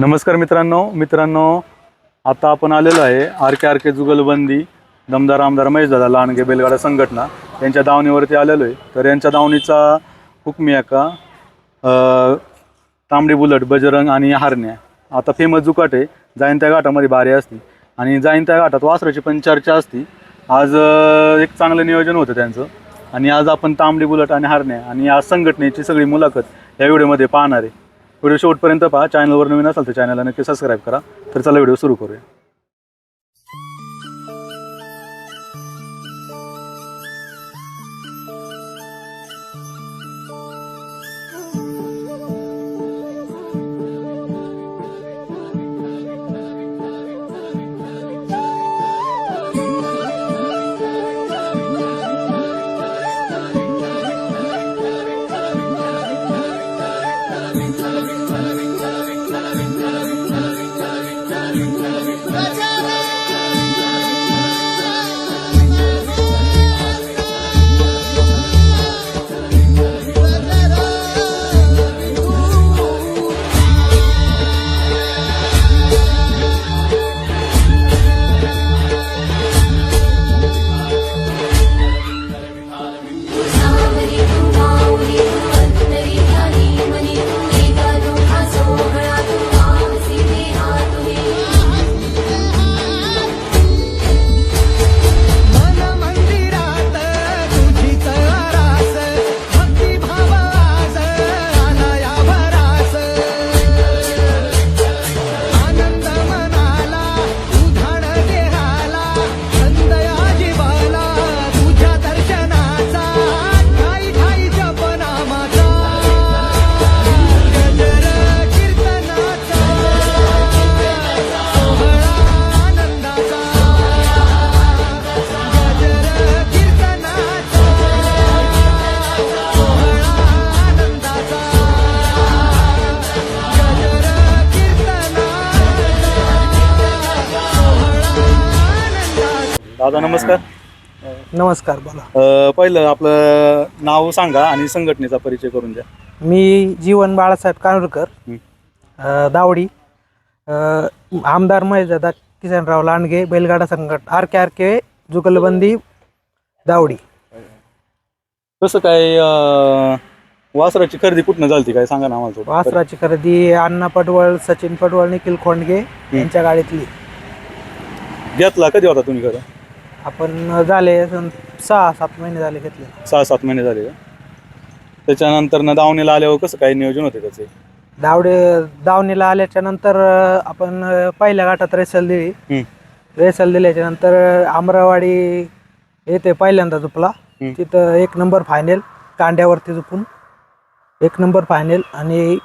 नमस्कार मित्रांनो मित्रांनो आता आपण आलेलो आहे आर के आर के जुगलबंदी दमदार आमदार महेशदादा लांडगे बेलगाडा संघटना यांच्या दावणीवरती आलेलो आहे. तर यांच्या दावणीचा हुकमी आहे का? तांबडी बुलट बजरंग आणि हारण्या. आता फेमस जुकाट आहे जाईन त्या घाटामध्ये भारी असते. आणि जाईन त्या घाटात वासराची पण चर्चा असती. आज एक चांगलं नियोजन होतं त्यांचं. आणि आज आपण तांबडी बुलट आणि हारण्या आणि आज संघटनेची सगळी मुलाखत या व्हिडिओमध्ये पाहणार आहे. व्हिडिओ शेवटपर्यंत पहा. चॅनलवर नवीन असाल तर चॅनलला नक्की सबस्क्राईब करा. तर चला व्हिडिओ सुरू करूया. दादा नमस्कार. नमस्कार बोला. अ, पहिलं आपलं नाव सांगा आणि संघटनेचा परिचय करून द्या. मी जीवन बाळासाहेब कानूरकर हं. अ, दावडी अ, आमदार महेशदादा किसनराव लांडगे बैलगाडा संघट आर के आर के जुगलबंदी दावडी. कसं काय अ, वासराची खरेदी कुठनं झाली काय? सांगा ना आम्हाला थोडं. वासराची खरेदी अण्णा पटवळ सचिन पटवळ निखिल खोंडगे यांच्या गाडीतली. घेतला कधी होता तुम्ही खरं? आपण झाले सहा सात महिने झाले घेतले. सहा सात महिने झाले का? त्याच्यानंतर ना दावणीला आल्यावर कसं काय नियोजन होते त्याचे? दावडे दावणीला आल्याच्यानंतर अ, आपण अ, पहिल्या गाठात रेसल दिली. रेसल दिल्याच्या नंतर अमरावाडी येथे पहिल्यांदा झुपला. तिथं एक नंबर फायनल कांड्यावरती झुपून एक नंबर फायनल आणि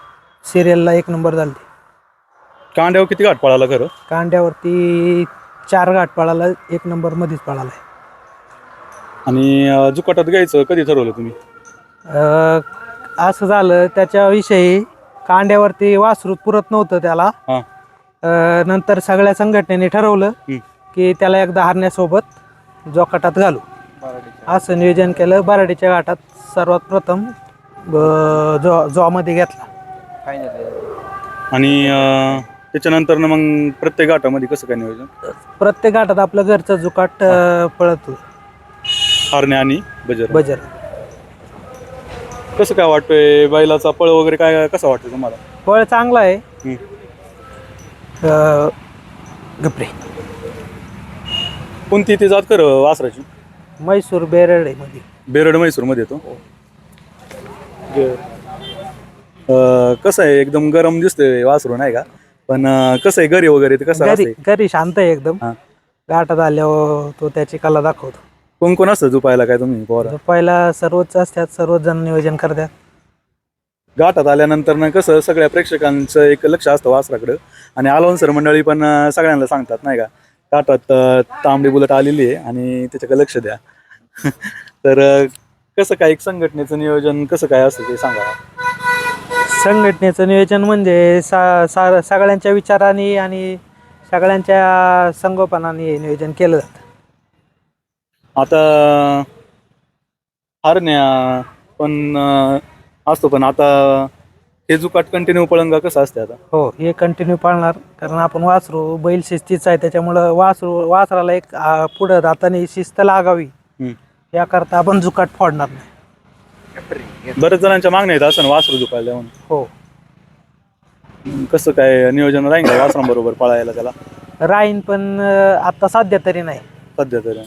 सिरियलला एक नंबर झाली कांड्यावर किती घाट पळाला खरं? कांड्यावरती चार गाठ पळाला एक नंबर मध्येच पळाला आणि अ, जुकाटात घ्यायचं कधी ठरवलं तुम्ही? अं, असं झालं त्याच्याविषयी कांड्यावरती वासरूत पुरत नव्हतं त्याला. हां. अं, नंतर सगळ्या संघटनेने ठरवलं. की त्याला एकदा हरण्यासोबत जोकाटात घालू. असं नियोजन केलं बराडीच्या घाटात सर्वात प्रथम अं, जो जॉमध्ये घेतला. आणि अ, त्याच्यानंतर ना मग प्रत्येक घाटामध्ये कसं काय नियोजन? प्रत्येक घाटात आपलं घरचं जुकाट अं, पळत. हारणे आणि बजर बजर कसं काय वाटतोय? बैलाचा पळ वगैरे काय कसं वाटतं तुम्हाला? पळ चांगला आहे. हं. अं, गपरे. कोणती ती जात खरं वासराची? म्हैसूर बेरडे मध्ये. बेरड म्हैसूरमध्ये येतो. अं, कसं आहे? एकदम गरम दिसतंय वासरू नाही का? पण अं, कसं आहे घरी वगैरे ते कसं घरी असते घरी शांत आहे एकदम. हा. घाटात आल्यावर तो त्याची कला दाखवतो. कोण कोण असतं झोपायला काय तुम्ही पोरा? पहिला सर्वच असतात सर्वच जण नियोजन करतात. घाटात आल्यानंतर ना कसं सगळ्या प्रेक्षकांचं एक लक्ष असतं वासराकडं. आणि आलोनसर मंडळी पण अं, सगळ्यांना सांगतात नाही का? घाटात अं, तांबडी बुलट आलेली आहे आणि त्याच्याकडे लक्ष द्या. तर अं, कसं काय एक संघटनेचं नियोजन कसं काय असतं ते सांगा. संघटनेचं नियोजन म्हणजे सा सा सगळ्यांच्या विचाराने आणि सगळ्यांच्या संगोपनाने नियोजन केलं जातं. आता हरण्या पण अं, असतो पण आता हे जुकाट कंटिन्यू पळंगा कसं असते आता? हो हे कंटिन्यू पाळणार कारण आपण वासरू बैल शिस्तीच आहे त्याच्यामुळं वासरू वासराला एक आ, पुढं जाताना शिस्त लागावी. हम्म. याकरता आपण जुकाट फोडणार नाही. बरेच जणांच्या मागण्या आहेत असं वासरू जुकायला म्हणून. हो. कसं काय नियोजन राहील का वासरांबरोबर पळायला त्याला? राहीन पण अं, आता सध्या तरी नाही. सध्या तरी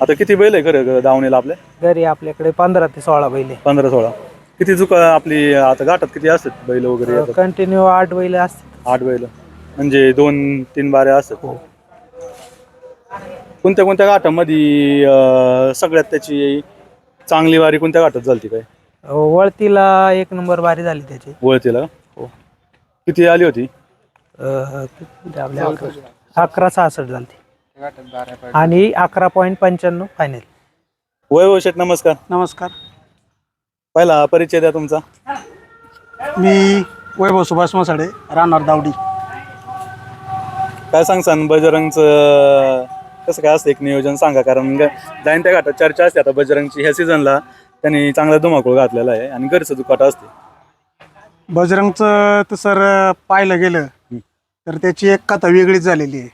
आता किती बैल आहे खरं दावणीला आपल्या? घरी आपल्याकडे पंधरा ते सोळा बैल पंधरा सोळा. किती चुका आपली आता घाटात किती असतात बैल वगैरे येतात? कंटिन्यू आठ बैल असतात. आठ बैल. म्हणजे दोन तीन बाऱ्या असतात. हो. कोणत्या कोणत्या घाटामध्ये अं, सगळ्यात त्याची चांगली वारी कोणत्या घाटात झाली काय? वळतीला एक नंबर बारी झाली त्याची. वळतीला हो. किती आली होती? अं, किती आपल्या अकरा- अकरा सहासष्ट झाली आणि अकरा पॉईंट पंच्याण्णव फायनल वैभव शेठ नमस्कार. नमस्कार. पहिला परिचय द्या तुमचा. मी वैभव सुभाष मसाडे राहणार दावडी. काय सांगसान बजरंगचं कसं काय असतं एक नियोजन सांगा कारण जाईन त्या घाटात चर्चा असते. आता बजरंगची ह्या सीझनला त्यांनी चांगला धुमाकूळ घातलेला आहे आणि घरचं दुखाट असते. बजरंगचं तर सर पाहायला गेलं तर त्याची एक कथा वेगळीच झालेली आहे.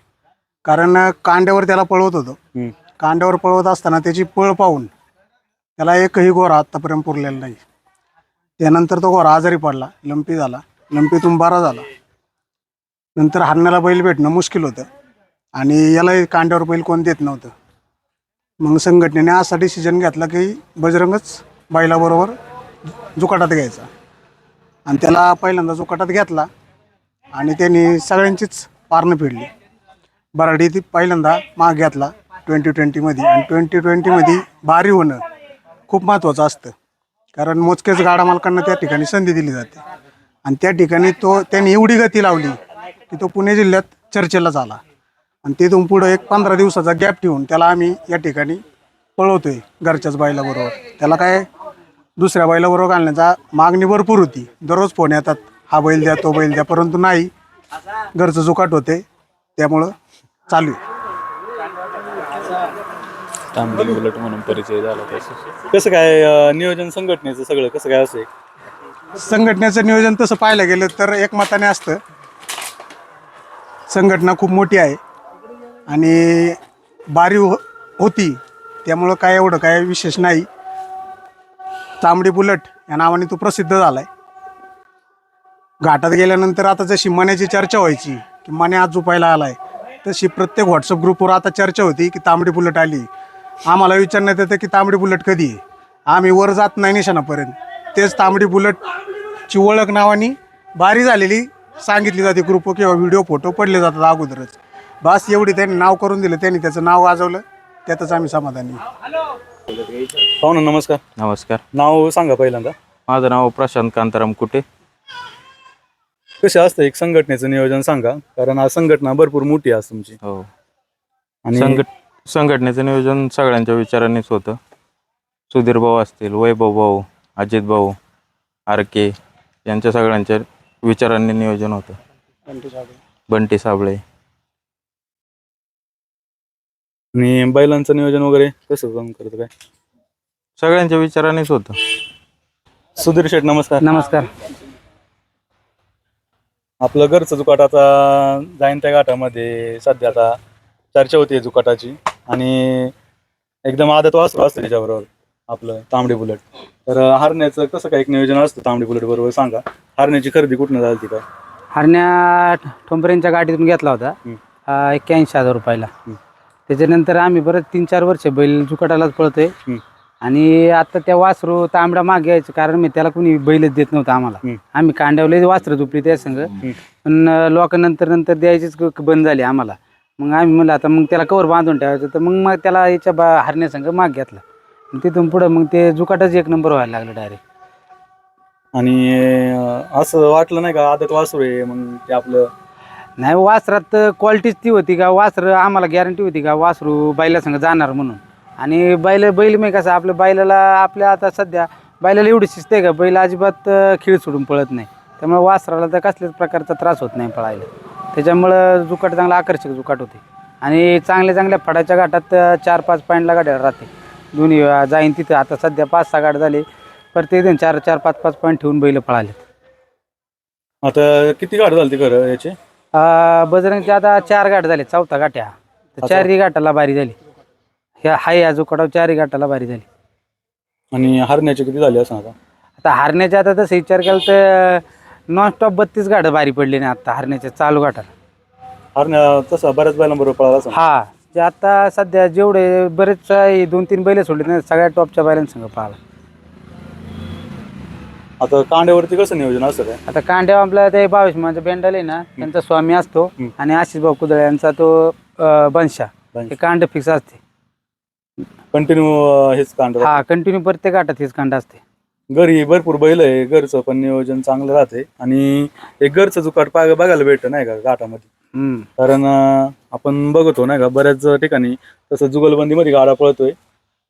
कारण कांड्यावर त्याला पळवत होतो. कांड्यावर पळवत असताना त्याची पळ पाहून त्याला एकही घोरा आत्तापर्यंत पुरलेला नाही. त्यानंतर तो घोरा आजारी पडला लंपी झाला लंपीतून बारा झाला. नंतर हरण्याला बैल भेटणं मुश्किल होतं. आणि यालाही कांड्यावर बैल कोण देत नव्हतं. मग संघटनेने असा डिसिजन घेतला की बजरंगच बैलाबरोबर जुकाटात घ्यायचा. आणि त्याला पहिल्यांदा जुकाटात घेतला आणि त्यांनी सगळ्यांचीच पारणं फेडली. बराडी ती पहिल्यांदा माग घेतला ट्वेंटी ट्वेंटीमध्ये आणि ट्वेंटी ट्वेंटीमध्ये भारी होणं खूप महत्त्वाचं असतं. कारण मोजकेच गाडा मालकांना त्या ठिकाणी संधी दिली जाते. आणि त्या ठिकाणी तो त्यांनी एवढी गती लावली की तो पुणे जिल्ह्यात चर्चेला झाला आणि तिथून पुढं एक पंधरा दिवसाचा गॅप ठेवून त्याला आम्ही या ठिकाणी पळवतोय घरच्याच बैलाबरोबर. त्याला काय दुसऱ्या बैलाबरोबर घालण्याचा मागणी भरपूर होती. दररोज फोन येतात हा बैल द्या तो बैल द्या. परंतु नाही. घरचं जुकाट होते. त्यामुळं चालू आहे. उलट म्हणून परिचय झाला कसं काय अं, नियोजन संघटनेचं सगळं कसं काय असेल संघटनेचं नियोजन तसं पाहायला गेलं तर एकमताने असतं. संघटना खूप मोठी आहे. आणि बारी हो होती. त्यामुळं काय एवढं काय विशेष नाही. तांबडी बुलट या नावाने तो प्रसिद्ध झाला आहे घाटात गेल्यानंतर आता जशी मण्याची चर्चा व्हायची की मने आज झोपायला आलाय तशी प्रत्येक व्हॉट्सअप ग्रुपवर आता चर्चा होती की तांबडी बुलट आली. आम्हाला विचारण्यात येतं की तांबडी बुलट कधी आहे? आम्ही वर जात नाही निशाणापर्यंत. तेच तांबडी बुलटची ओळख नावाने बारी झालेली सांगितली जाते ग्रुप किंवा व्हिडिओ फोटो पडले जातात अगोदरच. बस एवढी त्यांनी नाव करून दिलं त्यांनी त्याचं नाव गाजवलं त्यातच आम्ही समाधानी. पाहुणा नमस्कार. नमस्कार. नाव सांगा पहिल्यांदा. माझं नाव प्रशांत कांताराम कुटे. कसं असतं एक संघटनेचं नियोजन सांगा कारण आज संघटना भरपूर मोठी आहे आज तुमची. हो. आणि संघट संघटनेचं नियोजन सगळ्यांच्या विचारांनीच होतं. सुधीर भाऊ असतील वैभव भाऊ अजित भाऊ आर के यांच्या सगळ्यांच्या विचारांनी नियोजन होतं. बंटी साबळे. आणि बैलांचं नियोजन वगैरे कसं काम करतं काय? सगळ्यांच्या विचारांनीच होतं. सुधीर शेठ नमस्कार. नमस्कार. आपलं घरचं जुकाट आता जाईन त्या घाटामध्ये. सध्या आता चर्चा होती जुकाटाची. आणि एकदम आदत वासरू असतं त्याच्याबरोबर आपलं तांबडी बुलेट. तर हरण्याचं कसं काय एक नियोजन असतं तांबडी बुलेट बरोबर सांगा. हरण्याची खरेदी कुठनं झाली ती काय? हरण्या ठोंबरेंच्या गाडीतून घेतला होता. हं. एक्क्याऐंशी हजार रुपयाला. त्याच्यानंतर आम्ही परत तीन चार वर्ष बैल जुकाटालाच पळतोय. आणि आता त्या वासरू तांबडा माग घ्यायचं कारण मी त्याला कोणी बैलच देत नव्हतं आम्हाला. आम्ही कांड्यावले वासरं झोपली त्या संग पण लोक नंतर नंतर द्यायचीच क- बंद झाली आम्हाला. मग आम्ही म्हणलं आता मग त्याला कवर बांधून ठेवायचं. तर मग मग त्याला याच्या बा हरण्यासंग माग घेतला. आणि तिथून पुढं मग ते जुकाटच एक नंबर व्हायला लागलं डायरेक्ट आणि अं, असं वाटलं नाही का आदत वासरू आहे मग ते आपलं नाही वासरात क्वालिटीच ती होती का? वासर आम्हाला गॅरंटी होती का? वासरू बैलासंग जाणार म्हणून. आणि बैल बैल मी कसं आपल्या बैलाला आपल्या आता सध्या बैलाला एवढी शिस्त आहे का? बैल अजिबात अं, खीळ सोडून पळत नाही. त्यामुळे वासराला तर कसल्याच प्रकारचा त्रास होत नाही पळायला. त्याच्यामुळं जुकाट चांगला आकर्षक जुकाट होते. आणि चांगल्या चांगल्या फडाच्या घाटात अं, चार पाच पॉईंटला गाड्या राहते. दोन्ही अं, जाईन तिथं. आता सध्या पाच सहा गाड झाले. प्रत्येक दिन चार चार पाच पाच पॉईंट ठेवून बैल पळाले आता किती गाठ झाली खरं याचे? अं, बजरंगचे आता चार गाठ झाले चौथा गाठ्या. तर चारही गाठाला बारी झाली. ह्या हाय या जोकडाव चारही गाठाला बारी झाली. आणि हरण्याचे किती झाले असं आता? आता हारण्याच्या आता तसं विचार केला तर नॉनस्टॉप बत्तीस गाठं बारी पडली नाही आता हारण्याच्या चालू गाठाला. हरण्या तसा बऱ्याच बैलांबरोबर पळाला असं हा जे आता सध्या जेवढे बरेच हे दोन तीन बैल सोडले ना सगळ्या टॉपच्या बैलांसंग पाहिला आता कांड्यावरती कसं नियोजन असं काय? आता कांड्या आपला ते बावीस म्हणजे बेंडल आहे ना त्यांचा स्वामी असतो हम्म. आणि आशिष भाऊ कुदळे यांचा तो अं, बनशा बनशा. हे कांड फिक्स असते. कंटिन्यू हेच कांड हा कंटिन्यू प्रत्येक गाठात हेच कांड असते. घरी भरपूर बैल आहे घरचं पण नियोजन चांगलं राहते. आणि एक घरचं जुकाट पाग बघायला भेटतं नाही का घाटामध्ये? हम्म. कारण अं, आपण बघतो नाही का बऱ्याच ठिकाणी तसं जुगलबंदीमध्ये गाडा पळतोय.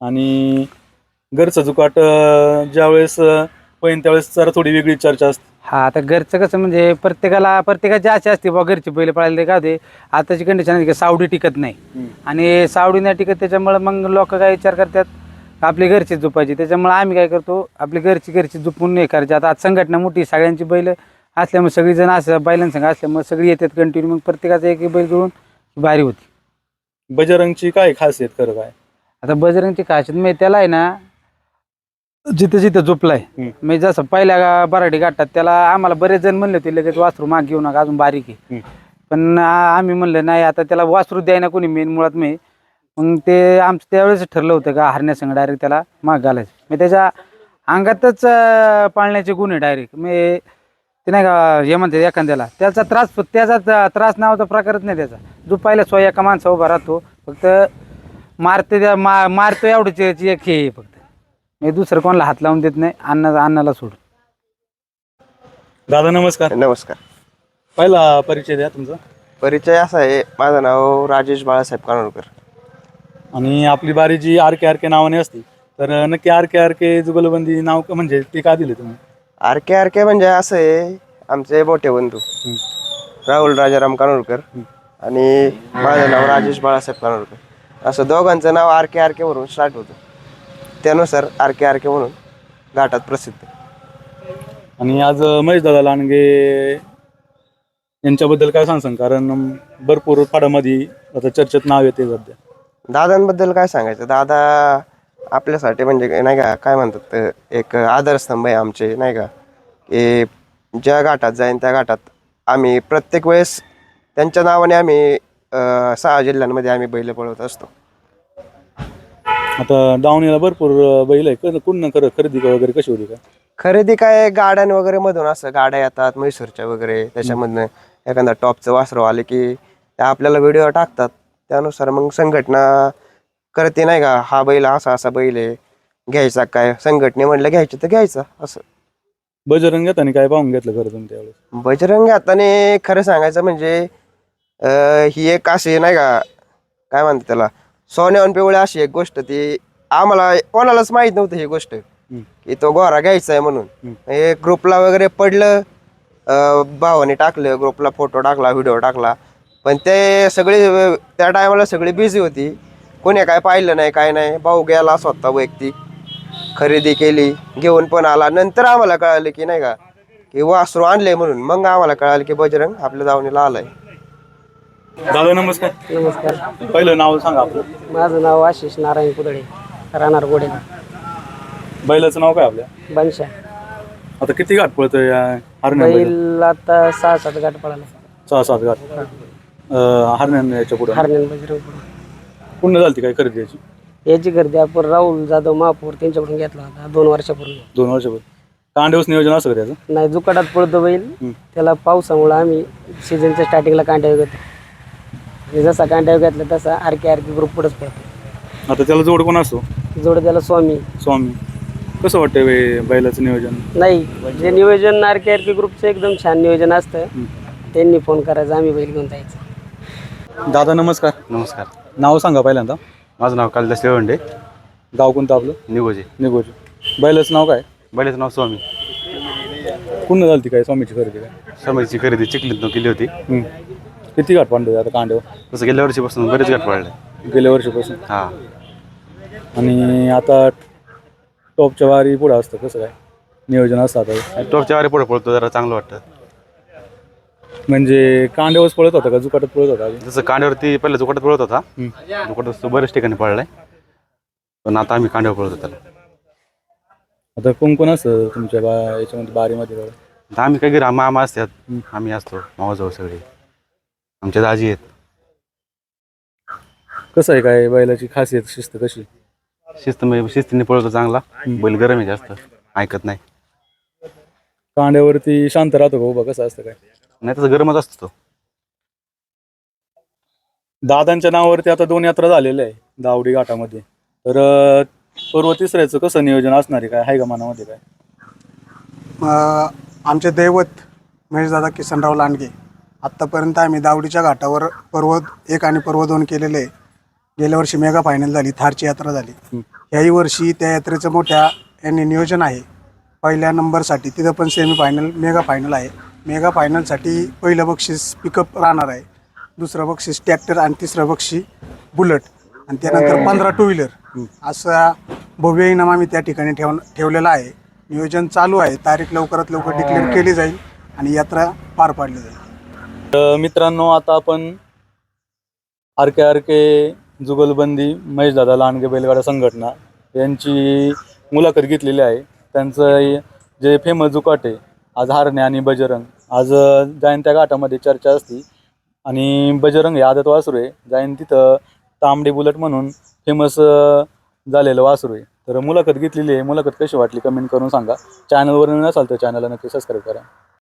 आणि घरचं जुकाट अं, ज्यावेळेस अं, पहिन त्यावेळेस जरा थोडी वेगळी चर्चा असते. हा आता घरचं कसं म्हणजे प्रत्येकाला प्रत्येकाची आशा असते बा घरची बैल पळायला काय होते आताची कंडिशन आहे की सावडी टिकत नाही. आणि सावडी नाही टिकत त्याच्यामुळे मग लोक काय विचार करतात आपली घरची झोपायची. त्याच्यामुळे आम्ही काय करतो आपली घरची घरची झोपून नाही करायची. आता आज संघटना मोठी सगळ्यांची बैल असल्यामुळे सगळीजण असं बैलांसंग असल्यामुळे सगळी येतात कंटिन्यू मग प्रत्येकाचा एक एक बैल जुळून भारी होती. बजरंगची काय खासियत खरं काय? आता बजरंगची खासियत म्हणजे त्याला आहे ना जिथं जिथं झोपलाय. हम्म. म्हणजे जसं पहिल्या गा- बराडी गाठात त्याला आम्हाला बरेच जण म्हणले होते लगेच वासरू माग घेऊ नका अजून बारीक आहे. हम्म. पण आ- आम्ही म्हणलं नाही आता त्याला वासरू द्यायना कोणी मेन मुळात मी. मग ते आमचं त्यावेळेस ठरलं होतं का हरण्यासंग डायरेक्ट त्याला माग घालायचं. मी त्याच्या अंगातच अं, पाळण्याचे गुण आहे डायरेक्ट मी ते नाही का हे म्हणते एखाद्याला त्याचा त्रास त्याचा त- त्रास नावाचा प्रकारच नाही त्याचा. जो पहिला स्वतः एका माणसा उभा राहतो फक्त मारते त्या मा मारतो एवढंच याची एक हे आहे फक्त. मी दुसरं कोणाला हात लावून देत नाही. अण्णा अण्णाला सोड. दादा नमस्कार. नमस्कार. पहिला परिचय द्या तुमचा. परिचय असा आहे माझं नाव राजेश बाळासाहेब कानोरकर आणि आपली बारी जी आर के आर के नावाने असते तर नक्की आर के आर के जुगलबंदी नाव क- म्हणजे ते का दिले तुम्ही? आर के आर के म्हणजे असं आहे आमचे मोठे बंधू. राहुल राजाराम कानोरकर आणि माझं नाव राजेश बाळासाहेब कानोरकर असं दोघांचं नाव आर के आर के वरून स्टार्ट होतं. त्यानुसार आर के आर के म्हणून घाटात प्रसिद्ध. आणि आज महेश दादा लांडगे यांच्याबद्दल काय सांगसान? कारण भरपूर फाडामध्ये आता चर्चेत नाव येते सध्या. दादांबद्दल काय सांगायचं? दादा आपल्यासाठी म्हणजे नाही का काय म्हणतात एक आधारस्तंभ आहे आमचे नाही का? की ज्या घाटात जाईन त्या घाटात आम्ही प्रत्येक वेळेस त्यांच्या नावाने आम्ही अं, सहा जिल्ह्यांमध्ये आम्ही बैल पळवत असतो. आता दावणीला भरपूर बैल आहे. क- कुठनं खरं खरेदी का वगैरे कशी होती का खरेदी काय गाड्यां वगैरे मधून असं गाड्या येतात म्हैसूरच्या वगैरे. त्याच्यामधनं एखादा टॉपचं वासरू आले की त्या आपल्याला व्हिडिओ टाकतात. त्यानुसार मग संघटना करते नाही का हा बैल असा असा बैल आहे. घ्यायचा काय? संघटने म्हणलं घ्यायचं तर घ्यायचा असं. बजरंग घेताना काय पाहून घेतलं खरं तुम्ही त्यावेळेस? बजरंग हाताने खरं सांगायचं म्हणजे अं, ही एक अशी नाही का काय म्हणतात त्याला सोन्यावर पिवळी अशी एक गोष्ट ती आम्हाला कोणालाच माहीत नव्हतं ही गोष्ट. की तो गोरा घ्यायचा आहे म्हणून हे ग्रुपला वगैरे पडलं अं, भावाने टाकलं ग्रुपला फोटो टाकला व्हिडिओ टाकला. पण ते सगळे त्या टायमाला सगळी बिझी होती. कोणी काय पाहिलं नाही काय नाही. भाऊ गेला स्वतः वैयक्तिक. खरेदी केली घेऊन पण आला. नंतर आम्हाला कळालं की नाही का की वासरू आणले म्हणून. मग आम्हाला कळालं की बजरंग आपल्या दावणीला आलाय. दादा नमस्कार. नमस्कार. पहिलं नाव सांगा आपलं. माझं नाव आशिष नारायण कुदळे राहणार गोडे बैलाचं नाव काय आपल्या? बनशा आता किती गाठ पळतोय हरण्या बैल? आता सहा सात गाठ पळाला. सहा सात गाठ हरण्या याच्यापुढे. हरण्यान बजरंग पुण्य झाली काय खरेदी याची? याची गर्दी आपण राहुल जाधव महापूर त्यांच्याकडून घेतला होता दोन वर्षापूर्वी. दोन वर्षापूर्वी. कांडेवस नियोजन असं का त्याचं नाही जुकाटात पळतो बैल. त्याला पावसामुळं आम्ही सीझनच्या स्टार्टिंगला कांट्या घेतो आणि जसा कांट्या घेतला तसा आरके आरके ग्रुप पुढंच पळतो. आता त्याला जोड कोण असतो जोड त्याला स्वामी. स्वामी. कसं वाटतंय वे- बैलाचं नियोजन? नाही जे नियोजन आरके आरके ग्रुपचं एकदम छान नियोजन असतं. त्यांनी फोन करायचा आम्ही बैल घेऊन जायचं. दादा नमस्कार. नमस्कार. नाव सांगा पहिल्यांदा. माझं नाव कालिदास लेवंडे गाव कोणतं आपलं? निगोजे. निगोज. बैलाचं नाव काय? बैलाचं नाव स्वामी. पुन्हा झाली काय? स्वामीची खरेदी काय? स्वामीची खरेदी चिखलीतनं केली होती. किती गाठ पांडव आता कांडेव तसं गेल्या वर्षीपासून बरेच गाठ पडले गेल्या वर्षीपासून. हां. आणि आता टॉपच्या वारी पुढं असतं कसं काय? नियोजन असतं आता. टॉपच्या वारे पुढे पळतो जरा चांगलं वाटतं. म्हणजे कांड्यावरच पळत होता का? जुकाटात पळत होता आधी? जसं कांड्यावरती पहिला जुकाटात पळत होता. जुकाटात बऱ्याच ठिकाणी पळलाय. पण आता आम्ही कांड्यावर पळतो त्याला. आता कोण कोण असतं तुमच्या बा याच्यामध्ये बारीमध्ये? आता आम्ही काय घरी मामा असतात. आम्ही असतो मावाजवळ सगळे. आमच्या दाजी आहेत. कसं आहे काय बैलाची खासियत शिस्त कशी? शिस्त म्हणजे शिस्तीने पळतो चांगला. बैल गरम आहे जास्त. ऐकत नाही. कांड्यावरती शांत राहतो का? उभा कसं असतं काय? नाही तसं गरमच असतो तो. दादांच्या नावावरती आता दोन यात्रा झालेल्या आहे दावडी घाटामध्ये. तर अं, पूर्व तिसऱ्याचं कसं नियोजन असणार आहे? काय आहे का मनामध्ये काय? अं, आमचे दैवत महेशदादा किसनराव लांडगे. आत्तापर्यंत आम्ही दावडीच्या घाटावर पर्व एक आणि पर्व दोन केलेले आहे. गेल्या वर्षी मेगा फायनल झाली थारची यात्रा झाली. याही वर्षी त्या यात्रेचं मोठ्या यांनी नियोजन आहे. पहिल्या नंबरसाठी तिथं पण सेमी फायनल मेगा फायनल आहे. मेगा फायनलसाठी पहिलं बक्षीस पिकअप राहणार आहे. दुसरं बक्षीस ट्रॅक्टर आणि तिसरं बक्षीस बुलट. आणि त्यानंतर पंधरा टू व्हीलर असा भव्य इनाम आम्ही त्या ठिकाणी ठेव ठेवलेला आहे. नियोजन चालू आहे. तारीख लवकरात लवकर डिक्लेअर केली जाईल आणि यात्रा पार पाडली जाईल. तर uh, मित्रांनो आता आपण आर के आर के जुगलबंदी महेशदादा लांडगे बैलगाडा संघटना यांची मुलाखत घेतलेली आहे. त्यांचं जे फेमस जुकाटे आज हारणे आणि बजरंग. आज जाईन त्या घाटामध्ये चर्चा असती. आणि बजरंग हे आदत वासरू आहे. जाईन तिथं तांबडी बुलट म्हणून फेमस झालेलं वासरू आहे. तर मुलाखत घेतलेली आहे. मुलाखत कशी वाटली? कमेंट करून सांगा. चॅनलवर नसाल तर चॅनलला नक्की सबस्क्राईब करा.